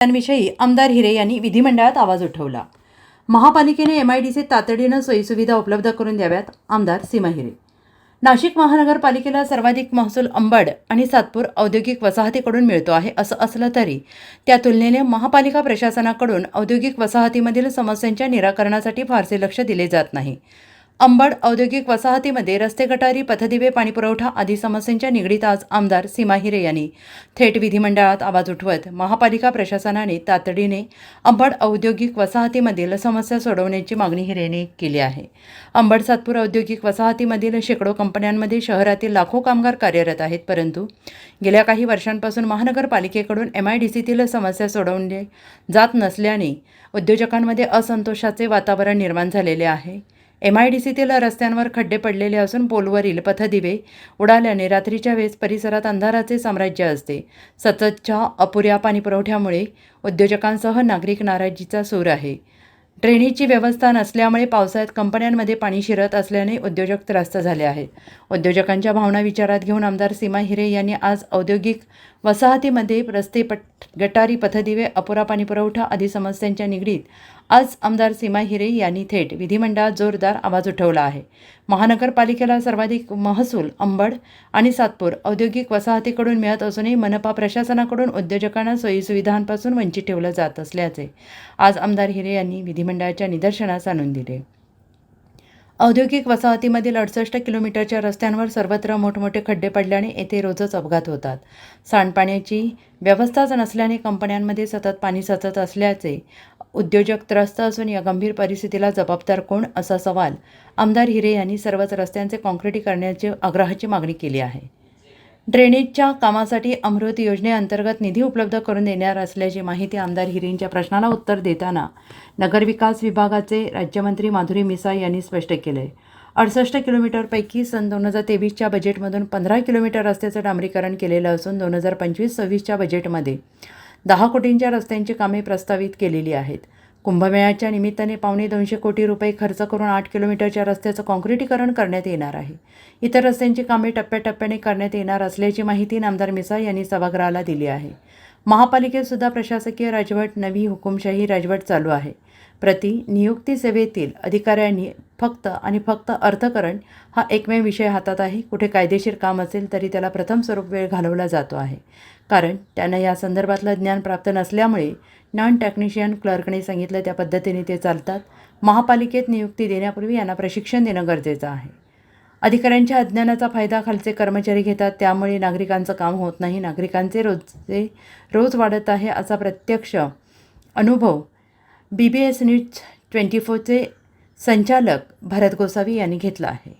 त्यांविषयी आमदार हिरे यांनी विधिमंडळात आवाज उठवला. महापालिकेने एम आय डी सी तातडीनं सोयीसुविधा उपलब्ध करून द्याव्यात आमदार सीमा हिरे. नाशिक महानगरपालिकेला सर्वाधिक महसूल अंबड आणि सातपूर औद्योगिक वसाहतीकडून मिळतो आहे असं असलं तरी त्या तुलनेने महापालिका प्रशासनाकडून औद्योगिक वसाहतीमधील समस्यांच्या निराकरणासाठी फारसे लक्ष दिले जात नाही. अंबड औद्योगिक वसाहतीमध्ये रस्ते गटारी पथदिवे पाणीपुरवठा आदी समस्यांच्या निगडीत आज आमदार सीमा हिरे यांनी थेट विधिमंडळात आवाज उठवत महापालिका प्रशासनाने तातडीने अंबड औद्योगिक वसाहतीमधील समस्या सोडवण्याची मागणी हिरेने केली आहे. अंबड सातपूर औद्योगिक वसाहतीमधील शेकडो कंपन्यांमध्ये शहरातील लाखो कामगार कार्यरत आहेत परंतु गेल्या काही वर्षांपासून महानगरपालिकेकडून एम आय डी सीतील समस्या सोडवणे जात नसल्याने उद्योजकांमध्ये असंतोषाचे वातावरण निर्माण झालेले आहे. एम आय डी सीतील रस्त्यांवर खड्डे पडलेले असून पोलवरील पथदिवे उडाल्याने रात्रीच्या वेळेस परिसरात अंधाराचे साम्राज्य असते. सततच्या अपुऱ्या पाणीपुरवठ्यामुळे उद्योजकांसह नागरिक नाराजीचा सूर आहे. ट्रेनीची व्यवस्था नसल्यामुळे पावसाळ्यात कंपन्यांमध्ये पाणी शिरत असल्याने उद्योजक त्रस्त झाले आहेत. उद्योजकांच्या भावना विचारात घेऊन आमदार सीमा हिरे यांनी आज औद्योगिक वसाहतीमध्ये रस्ते पट गटारी पथदिवे अपुरा पाणीपुरवठा आदी समस्यांच्या निगडीत आज आमदार सीमा हिरे यांनी थेट विधिमंडळात जोरदार आवाज उठवला आहे. महानगरपालिकेला सर्वाधिक महसूल अंबड आणि सातपूर औद्योगिक वसाहतीकडून मिळत असूनही मनपा प्रशासनाकडून उद्योजकांना सोयीसुविधांपासून वंचित ठेवलं जात असल्याचे आज आमदार हिरे यांनी विधिमंडळाच्या निदर्शनास आणून दिले. औद्योगिक वसाहतीमधील अडसष्ट किलोमीटरच्या रस्त्यांवर सर्वत्र मोठमोठे खड्डे पडल्याने येथे रोजच अपघात होतात. सांडपाण्याची व्यवस्थाच नसल्याने कंपन्यांमध्ये सतत पाणी साचत असल्याचे उद्योजक त्रस्त असून या गंभीर परिस्थितीला जबाबदार कोण असा सवाल आमदार हिरे यांनी सर्वच रस्त्यांचे काँक्रिटीकरणाची आग्रहाची मागणी केली आहे. ड्रेनेजच्या कामासाठी अमृत योजनेअंतर्गत निधी उपलब्ध करून देणार असल्याची माहिती आमदार हिरेंच्या प्रश्नाला उत्तर देताना नगरविकास विभागाचे राज्यमंत्री माधुरी मिसाळ यांनी स्पष्ट केले. अडसष्ट किलोमीटरपैकी सन दोन हजार तेवीसच्या बजेटमधून पंधरा किलोमीटर रस्त्याचं डांबरीकरण केलेलं असून दोन हजार पंचवीस सव्वीसच्या बजेटमध्ये दहा कोटींच्या रस्त्यांची कामे प्रस्तावित केलेली आहेत. कुंभमेळ्याच्या निमित्ताने पावणे दोनशे कोटी रुपये खर्च करून आठ किलोमीटरच्या रस्त्याचं काँक्रिटीकरण करण्यात येणार आहे. इतर रस्त्यांची कामे टप्प्याटप्प्याने करण्यात येणार असल्याची माहिती नामदार मिसाळ यांनी सभागृहाला दिली आहे. महापालिकेत सुद्धा प्रशासकीय राजवट नवी हुकुमशाही राजवट चालू आहे. प्रति नियुक्ती सेवेतील अधिकाऱ्यांनी फक्त आणि फक्त अर्थकरण हा एकमेव विषय हातात आहे. कुठे कायदेशीर काम असेल तरी त्याला प्रथम स्वरूप वेळ घालवला जातो आहे. कारण त्यांना या संदर्भातलं ज्ञान प्राप्त नसल्यामुळे नॉन टेक्निशियन क्लर्कने सांगितलं त्या पद्धतीने ते चालतात. महापालिकेत नियुक्ती देण्यापूर्वी यांना प्रशिक्षण देणं गरजेचं आहे. अधिकाऱ्यांच्या अज्ञानाचा फायदा खालचे कर्मचारी घेतात त्यामुळे नागरिकांचं काम होत नाही. नागरिकांचे रोजचे रोज वाढत आहे असा प्रत्यक्ष अनुभव B B S news twenty फोरचे संचालक भरत गोसावी यांनी घेतला आहे.